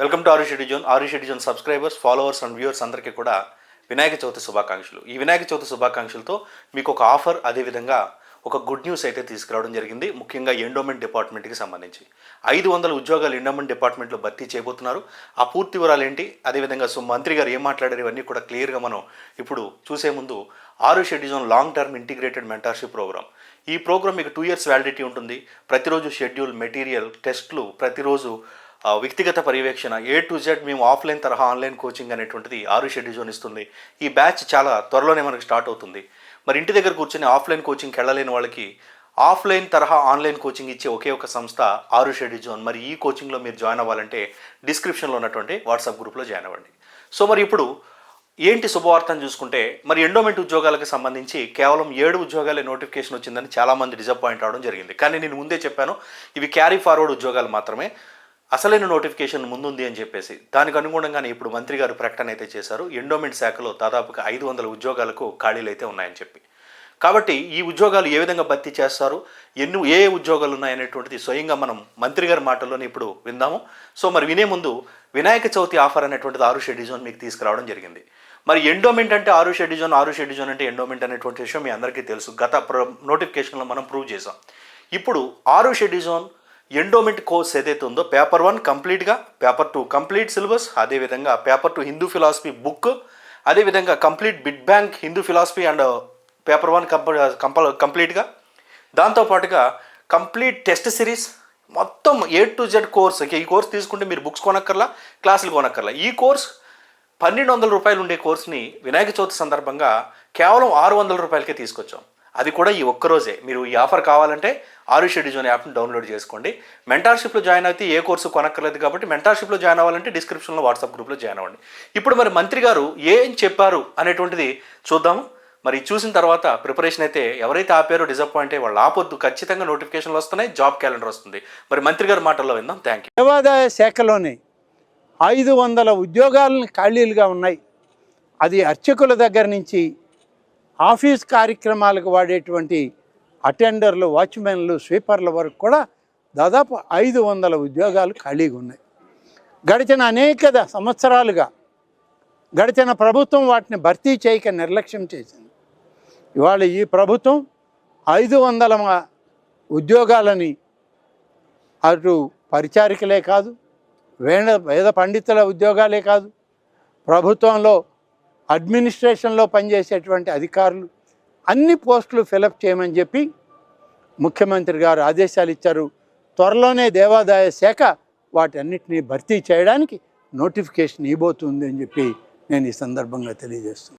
Welcome to Aarushi Dijon Aarushi Dijon subscribers followers and viewers అందరికీ కూడా వినాయక చవితి శుభాకాంక్షలు. ఈ వినాయక చవితి శుభాకాంక్షలతో మీకు ఒక ఆఫర్ అదేవిధంగా ఒక గుడ్ న్యూస్ అయితే తీసుకురావడం జరిగింది. ముఖ్యంగా ఎండోమెంట్ డిపార్ట్మెంట్కి సంబంధించి. ఐదు వందల ఉద్యోగాలు ఎండోమెంట్ డిపార్ట్మెంట్లో భర్తీ చేయబోతున్నారు. ఆ పూర్తి వివరాలు ఏంటి? అదేవిధంగా సో మంత్రి గారు ఏం మాట్లాడారు? ఇవన్నీ కూడా క్లియర్గా మనం ఇప్పుడు చూసే ముందు ఆరు షెడ్యూజన్ long term integrated mentorship programme. ఈ ప్రోగ్రామ్ మీకు టూ ఇయర్స్ వ్యాలిడిటీ ఉంటుంది. ప్రతిరోజు షెడ్యూల్ మెటీరియల్ టెస్ట్లు ప్రతిరోజు వ్యక్తిగత పర్యవేక్షణ ఏ టు జెడ్ మేము ఆఫ్లైన్ తరహా ఆన్లైన్ కోచింగ్ అనేటువంటిది ఆరు షెడ్యూజోన్ ఇస్తుంది. ఈ బ్యాచ్ చాలా త్వరలోనే మనకు స్టార్ట్ అవుతుంది. మరి ఇంటి దగ్గర కూర్చొని ఆఫ్లైన్ కోచింగ్కి వెళ్ళలేని వాళ్ళకి ఆఫ్లైన్ తరహా ఆన్లైన్ కోచింగ్ ఇచ్చే ఒకే ఒక సంస్థ ఆరు షెడ్యూజోన్ మరి ఈ కోచింగ్లో మీరు జాయిన్ అవ్వాలంటే డిస్క్రిప్షన్లో ఉన్నటువంటి వాట్సాప్ గ్రూప్లో జాయిన్ అవ్వండి. సో మరి ఇప్పుడు ఏంటి శుభవార్తను చూసుకుంటే మరి ఎండోమెంట్ ఉద్యోగాలకు సంబంధించి కేవలం ఏడు ఉద్యోగాలే నోటిఫికేషన్ వచ్చిందని చాలామంది డిసప్పాయింట్ అవడం జరిగింది. కానీ నేను ముందే చెప్పాను ఇవి క్యారీ ఫార్వర్డ్ ఉద్యోగాలు మాత్రమే. అసలైన నోటిఫికేషన్ ముందుంది అని చెప్పేసి దానికి అనుగుణంగానే ఇప్పుడు మంత్రి గారు ప్రకటన అయితే చేశారు ఎండోమెంట్ శాఖలో దాదాపుగా ఐదు వందల ఉద్యోగాలకు ఖాళీలు అయితే ఉన్నాయని చెప్పి. కాబట్టి ఈ ఉద్యోగాలు ఏ విధంగా భర్తీ చేస్తారు ఎన్ని ఏ ఉద్యోగాలు ఉన్నాయనేటువంటిది స్వయంగా మనం మంత్రి గారి మాటల్లోనే ఇప్పుడు విందాము. సో మరి వినే ముందు వినాయక చవితి ఆఫర్ అనేటువంటిది ఆరు షెడ్యూజోన్ మీకు తీసుకురావడం జరిగింది. మరి ఎండోమెంట్ అంటే ఆరు షెడ్యూజోన్ ఆరు షెడ్యూజోన్ అంటే ఎండోమెంట్ అనేటువంటి విషయం మీ అందరికీ తెలుసు. గత ప్ర నోటిఫికేషన్లో మనం ప్రూవ్ చేసాం ఇప్పుడు ఆరు షెడ్యూజోన్ ఎండోమెంట్ కోర్స్ ఏదైతే ఉందో పేపర్ వన్ కంప్లీట్గా పేపర్ టూ కంప్లీట్ సిలబస్ అదేవిధంగా paper two Hindu philosophy book అదేవిధంగా complete bit bank Hindu philosophy and paper one కంప కంపల్ కంప్లీట్గా. దాంతోపాటుగా కంప్లీట్ టెస్ట్ సిరీస్ మొత్తం ఏ టు జెడ్ కోర్స్ ఈ కోర్స్ తీసుకుంటే మీరు బుక్స్ కొనక్కర్లా క్లాసులు కొనక్కర్లా. ఈ కోర్స్ పన్నెండు వందల రూపాయలు ఉండే కోర్స్ని వినాయక చవితి సందర్భంగా కేవలం ఆరు వందల రూపాయలకే తీసుకొచ్చాం. అది కూడా ఈ ఒక్కరోజే. మీరు ఈ ఆఫర్ కావాలంటే ఆరు షెడ్యూజోన్ యాప్ని డౌన్లోడ్ చేసుకోండి. మెంటార్షిప్లో జాయిన్ అయితే ఏ కోర్సు కొనక్కర్లేదు కాబట్టి మెంటార్షిప్లో జాయిన్ అవ్వాలంటే డిస్క్రిప్షన్లో వాట్సాప్ గ్రూప్లో జాయిన్ అవ్వండి. ఇప్పుడు మరి మంత్రి గారు ఏం చెప్పారు అనేటువంటిది చూద్దాము. మరి చూసిన తర్వాత ప్రిపరేషన్ అయితే ఎవరైతే ఆపారో డిసప్పాయింట్ అయ్యి వాళ్ళు ఆపొద్దు. ఖచ్చితంగా నోటిఫికేషన్లు వస్తున్నాయి జాబ్ క్యాలెండర్ వస్తుంది. మరి మంత్రి గారి మాటల్లో విందాం. థ్యాంక్ యూ దేవాదాయ శాఖలోని ఐదు వందల ఉద్యోగాలను ఖాళీలుగా ఉన్నాయి. అది అర్చకుల దగ్గర నుంచి ఆఫీస్ కార్యక్రమాలకు వాడేటువంటి అటెండర్లు వాచ్మెన్లు స్వీపర్ల వరకు కూడా దాదాపు ఐదు వందల ఉద్యోగాలు ఖాళీగా ఉన్నాయి. గడిచిన అనేక సంవత్సరాలుగా గడిచిన ప్రభుత్వం వాటిని భర్తీ చేయక నిర్లక్ష్యం చేసింది. ఇవాళ ఈ ప్రభుత్వం ఐదు వందల ఉద్యోగాలని అటు పరిచారికలే కాదు వేద వేద పండితుల ఉద్యోగాలే కాదు ప్రభుత్వంలో అడ్మినిస్ట్రేషన్లో పనిచేసేటువంటి అధికారులు అన్ని పోస్టులు ఫిలప్ చేయమని చెప్పి ముఖ్యమంత్రి గారు ఆదేశాలు ఇచ్చారు. త్వరలోనే దేవాదాయ శాఖ వాటన్నిటిని భర్తీ చేయడానికి నోటిఫికేషన్ ఇవ్వబోతుంది అని చెప్పి నేను ఈ సందర్భంగా తెలియజేస్తున్నాను.